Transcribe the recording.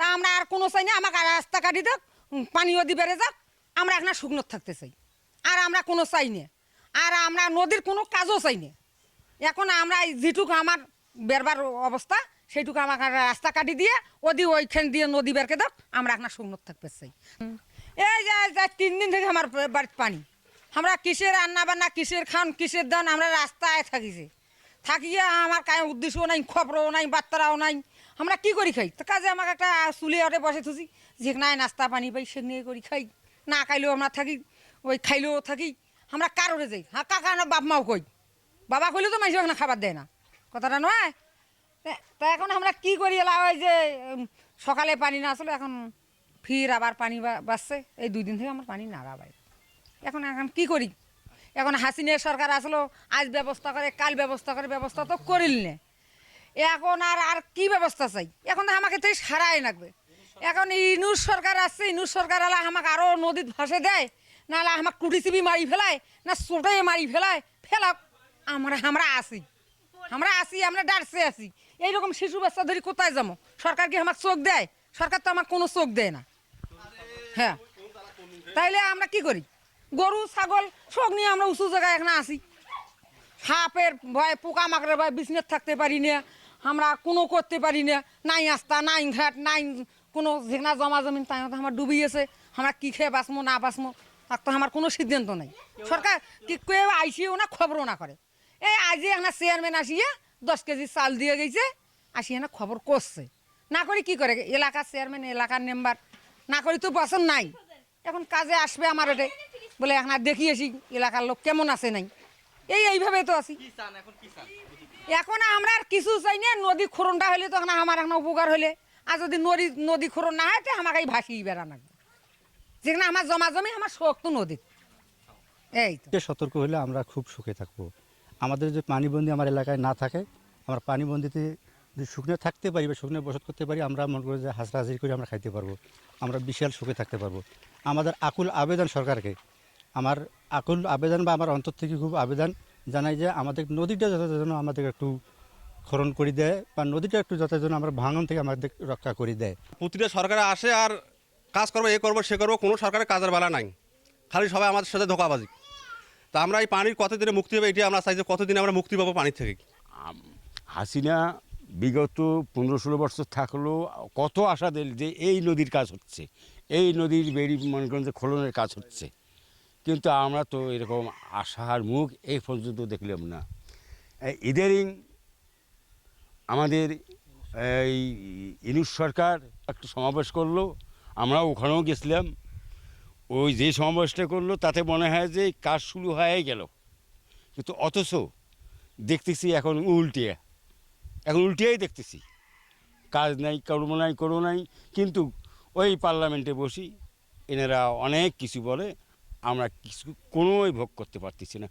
তা আমরা আর কোনো চাই না আমাকে রাস্তা কাটি উম, পানিও দিবে রে যাক আমরা এখন শুকনো থাকতে চাই। আর আমরা কোনো চাই না আর আমরা নদীর কোনো কাজও চাই না। এখন আমরা যেটুকু আমার বেরবার অবস্থা সেইটুকু আমাকে রাস্তা কাটি দিয়ে ওদি ওইখান দিয়ে নদী বেরকে দাও আমরা এখন শুকনো থাকতে চাই। এই যে যে তিন দিন থেকে আমার বাড়িতে পানি। আমরা কিসের রান্না বান্না কিসের খান কিসের দান আমরা রাস্তায় থাকিছে। থাকিয়ে আমার কায় উদ্দেশ্যও নাই খবরও নাই বার্তারাও নাই। আমরা কি করি খাই? তো কাজে আমাকে একটা চুলি অটে বসে থুছি যেখানে নাস্তা, পানি পাই সেখানে করি খাই। না খাইলেও আমরা থাকি, ওই খাইলেও থাকি। আমরা কার কারোরে যাই। হ্যাঁ কাকা না বাপ মাও কই। বাবা কইলেও তো মাইসে ওখানে খাবার দেয় না। কথাটা নয়? তা- এখন আমরা কি করি এলা? ওই যে সকালে পানি না আসলে এখন ফির আবার পানি বা- বাড়ছে এই দুই দিন থেকে আমার পানি না বাড়ি এখন এখন কি করি? এখন হাসিনের সরকার আসলো, আজ ব্যবস্থা করে, কাল ব্যবস্থা করে, ব্যবস্থা তো করিল নে। এখন আর আর কি ব্যবস্থা চাই? এখন তো আমাকে তো সারাই লাগবে। এখন ইনুর সরকার আসছে, ইনুর সরকার আলা আমাকে আরও নদীত ভাসে দেয় নাহলে আমাকে টুটি চিবি মারি ফেলায়, না চোটে মারি ফেলায়, ফেলাক। আমরা আমরা আসি আমরা আসি আমরা ডারসে আসি এইরকম শিশু বাচ্চা ধরি কোথায় যাব? সরকার কি আমাকে চোখ দেয়? সরকার তো আমার কোনো চোখ দেয় না। হ্যাঁ। তাইলে আমরা কি করি? গরু, ছাগল সব নিয়ে আমরা উঁচু জায়গায় এখানে আসি সাপের ভয় পোকা মাকড়ের ভয় বিছনের থাকতে পারি না, আমরা কোনো করতে পারি না, নাই আস্তা নাই ঘাট, নাই কোনো যেখানে জমা জমিন, তাই আমার ডুবিয়েছে আমরা কী খেয়ে বাঁচবো, না বাঁচবো তার তো আমার কোনো সিদ্ধান্ত নেই। সরকার কি কেউ আইসিও না, খবরও না করে। এই আজই একটা চেয়ারম্যান আসিয়ে দশ কেজি চাল দিয়ে গেছে, আসিয়ে না খবর করছে। না করি কি করে? এলাকার চেয়ারম্যান এলাকার মেম্বার না করি তো বসন নাই। এখন কাজে আসবে আমার ওটে বলে এখন আর দেখি আসি, এলাকার লোক কেমন আছে নাই? এই এইভাবে তো আছি। এখন আমরা আর কিছু চাই না নদী খোরণটা হলে তো এখন আমার এখন উপকার হলে। আর যদি নদী নদী খোরণ না হয় তো আমাকে এই ভাসিয়ে বেড়া লাগবে যেখানে আমার জমা জমি আমার শোক তো নদী। এই তো। সতর্ক হলে আমরা খুব সুখে থাকব। আমাদের যে পানিবন্দি আমার এলাকায় না থাকে আমরা পানিবন্দিতে যদি শুকনো থাকতে পারি বা শুকনো বসত করতে পারি আমরা মনে করি যে হাজরা হাজির করে আমরা খাইতে পারব। আমরা বিশাল সুখে থাকতে পারব। আমাদের আকুল আবেদন সরকারকে আমার আকুল আবেদন বা আমার অন্তর থেকে খুব আবেদন জানাই যে আমাদের নদীটা যত যেন আমাদের একটু খরণ করে দেয় বা নদীটা একটু যত যেন আমরা ভাঙন থেকে আমাদের রক্ষা করে দেয়। প্রতিটা সরকার আসে আর কাজ করব এ করব সে করব কোনো সরকারের কাজের বেলা নাই। খালি সবাই আমাদের সাথে ধোকাবাজি। তা আমরা এই পানির কতদিনে মুক্তি হবে এটি আমরা চাই যে কতদিন আমরা মুক্তি পাবো পানির থেকে। হাসিনা বিগত পনেরো ষোলো বছর থাকলেও কত আশা দিল যে এই নদীর কাজ হচ্ছে এই নদীর বেড়ি মনে করেন যে খোলনের কাজ হচ্ছে। কিন্তু আমরা তো এরকম আশার মুখ এই পর্যন্ত দেখলাম না। ইদারিং আমাদের এই ইনুস সরকার একটা সমাবেশ করল আমরা ওখানেও গেছিলাম। ওই যে সমাবেশটা করল, তাতে মনে হয় যে কাজ শুরু হয়ে গেল। কিন্তু অথচ দেখতেছি এখন উল্টিয়ে এখন উল্টিয়েই দেখতেছি। কাজ নাই কর্ম নাই করো নাই। কিন্তু ওই পার্লামেন্টে বসি, এনারা অনেক কিছু বলে। আমরা কিছু কোনোই ভোগ করতে পারতেছি না।